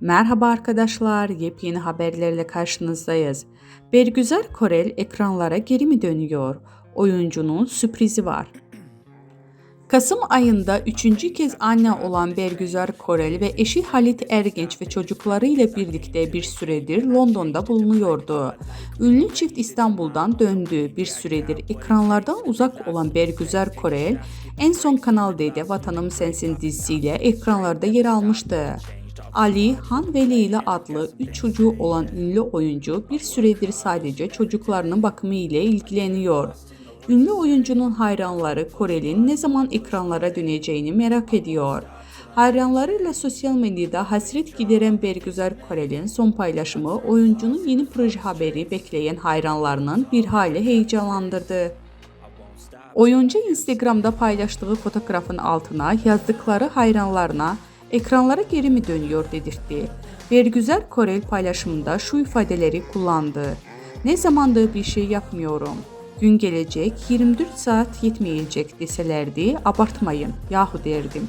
Merhaba arkadaşlar, yepyeni haberlerle karşınızdayız. Bergüzar Korel ekranlara geri mi dönüyor? Oyuncunun sürprizi var. Kasım ayında üçüncü kez anne olan Bergüzar Korel ve eşi Halit Ergenç ve çocuklarıyla birlikte bir süredir London'da bulunuyordu. Ünlü çift İstanbul'dan döndü. Bir süredir ekranlardan uzak olan Bergüzar Korel en son Kanal D'de Vatanım Sensin dizisiyle ekranlarda yer almıştı. Ali, Han ve Leyla adlı 3 çocuğu olan ünlü oyuncu bir süredir sadece çocuklarının bakımı ile ilgileniyor. Ünlü oyuncunun hayranları Korel'in ne zaman ekranlara döneceğini merak ediyor. Hayranlarıyla sosyal medyada hasret gideren Bergüzar Korel'in son paylaşımı oyuncunun yeni proje haberi bekleyen hayranlarının bir hali heyecanlandırdı. Oyuncu Instagram'da paylaştığı fotoğrafın altına yazdıkları hayranlarına ekranlara geri mi dönüyor dedirtti. Bergüzar Korel paylaşımında şu ifadeleri kullandı. Ne zamandır bir şey yapmıyorum. Gün gelecek 24 saat yetmeyecek deselerdi abartmayın yahu derdim.